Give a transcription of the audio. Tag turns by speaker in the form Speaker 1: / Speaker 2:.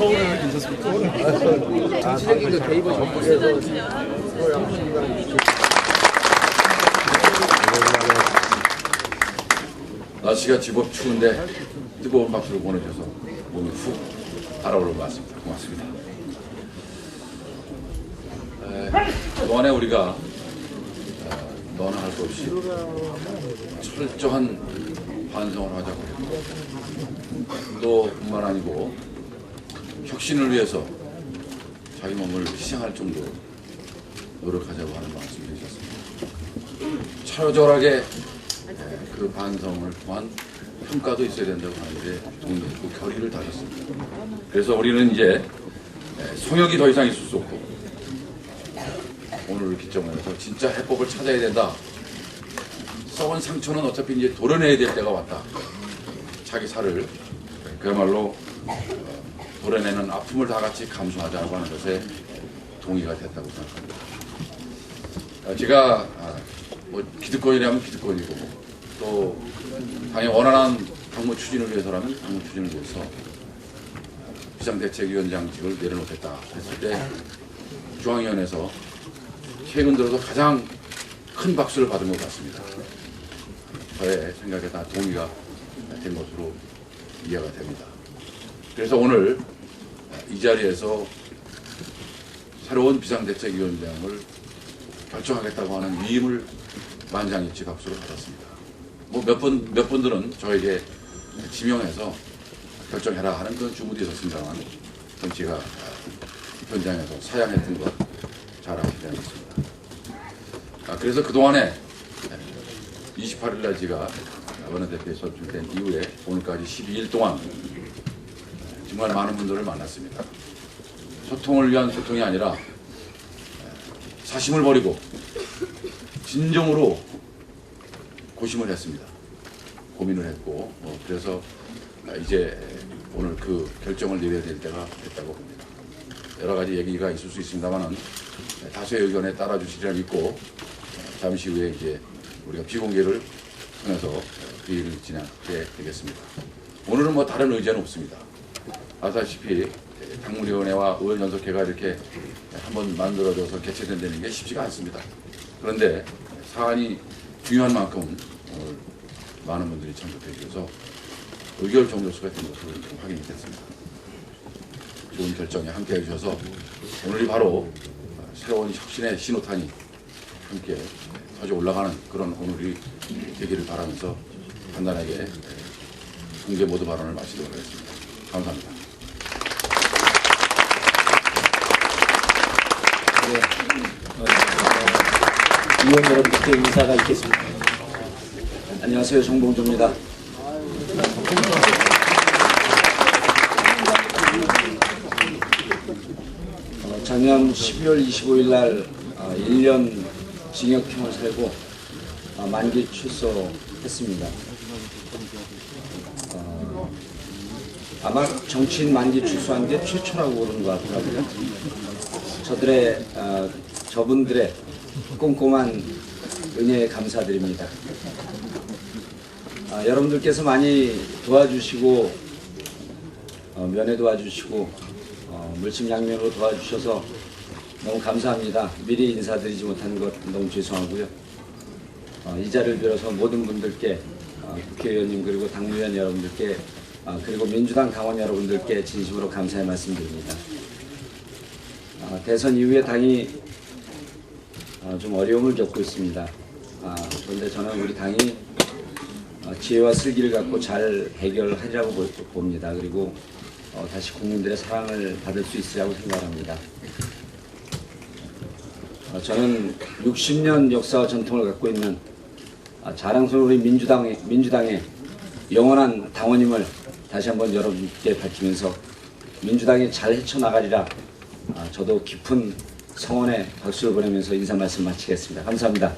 Speaker 1: 서울에 계셨습니까?
Speaker 2: 정치적인 그 대입을 전국에서
Speaker 3: 날씨가 제법 추운데 뜨거운 박수를 보내줘서 몸이 훅 달아오른 것 같습니다. 고맙습니다. 에, 그동안에 우리가 어, 너나 할 것 없이 철저한 반성을 하자고 했고 또 뿐만 아니고 혁신을 위해서 자기 몸을 희생할 정도로 노력하자고 하는 말씀을 드렸습니다. 차별하게 그 반성을 통한 평가도 있어야 된다고 하는데 동의했고 결의를 다졌습니다. 그래서 우리는 이제 성역이 더 이상 있을 수 없고 오늘을 기점으로 해서 진짜 해법을 찾아야 된다. 썩은 상처는 어차피 이제 도려내야 될 때가 왔다. 자기 살을 그야말로 어, 도려내는 아픔을 다 같이 감수하자고 하는 것에 동의가 됐다고 생각합니다. 아, 제가 아, 뭐 기득권이라면 기득권이고 또 당의 원활한 당무 추진을 위해서라면 당무 추진을 위해서 비상대책위원장직을 내려놓겠다 했을 때 중앙위원회에서 최근 들어서 가장 큰 박수를 받은 것 같습니다. 저의 생각에 다 동의가 된 것으로 이해가 됩니다. 그래서 오늘 이 자리에서 새로운 비상대책위원장을 결정하겠다고 하는 위임을 만장일치 박수를 받았습니다. 뭐 몇 분, 몇 분들은 저에게 지명해서 결정해라 하는 그런 주문이 있었습니다만, 전 제가 현장에서 사양했던 것 잘 아시지 않습니다. 아, 그래서 그동안에 28일 날 제가 원내대표에 선출된 이후에 오늘까지 12일 동안 정말 많은 분들을 만났습니다. 소통을 위한 소통이 아니라 사심을 버리고 진정으로 고심을 했습니다. 고민을 했고 뭐 그래서 이제 오늘 그 결정을 내려야 될 때가 됐다고 봅니다. 여러 가지 얘기가 있을 수 있습니다만은 다수의 의견에 따라 주시리라 믿고 잠시 후에 이제 우리가 비공개를 통해서 회의를 진행하게 되겠습니다. 오늘은 뭐 다른 의제는 없습니다. 아시다시피 당무위원회와 의원연석회가 이렇게 한번 만들어져서 개최된다는 게 쉽지가 않습니다. 그런데 사안이 중요한 만큼 오늘 많은 분들이 참석해 주셔서 의결 정도수가 된 것으로 좀 확인이 됐습니다. 좋은 결정에 함께 해주셔서 오늘이 바로 새로운 혁신의 신호탄이 함께 터져 올라가는 그런 오늘이 되기를 바라면서 간단하게 공개 모두 발언을 마치도록 하겠습니다. 감사합니다.
Speaker 4: 의원 여러분께 인사가 있겠습니다. 안녕하세요. 정봉조입니다. 어, 작년 12월 25일 날 어, 1년 징역형을 살고 어, 만기 출소했습니다. 어, 아마 정치인 만기 출소한 게 최초라고 그러는 것 같더라고요. 저들의 어, 저분들의 꼼꼼한 은혜에 감사드립니다. 아, 여러분들께서 많이 도와주시고 어, 면회 도와주시고 어, 물심양면으로 도와주셔서 너무 감사합니다. 미리 인사드리지 못한 것 너무 죄송하고요. 어, 이 자리를 빌어서 모든 분들께 어, 국회의원님 그리고 당무위원 여러분들께 어, 그리고 민주당 당원 여러분들께 진심으로 감사의 말씀드립니다. 어, 대선 이후에 당이 어, 좀 어려움을 겪고 있습니다. 아, 그런데 저는 우리 당이 어, 지혜와 슬기를 갖고 잘 해결하리라고 보- 봅니다. 그리고 어, 다시 국민들의 사랑을 받을 수 있으리라고 생각합니다. 어, 저는 60년 역사와 전통을 갖고 있는 아, 자랑스러운 우리 민주당의, 민주당의 영원한 당원임을 다시 한번 여러분께 밝히면서 민주당이 잘 헤쳐나가리라 아, 저도 깊은 성원에 박수를 보내면서 인사 말씀 마치겠습니다. 감사합니다.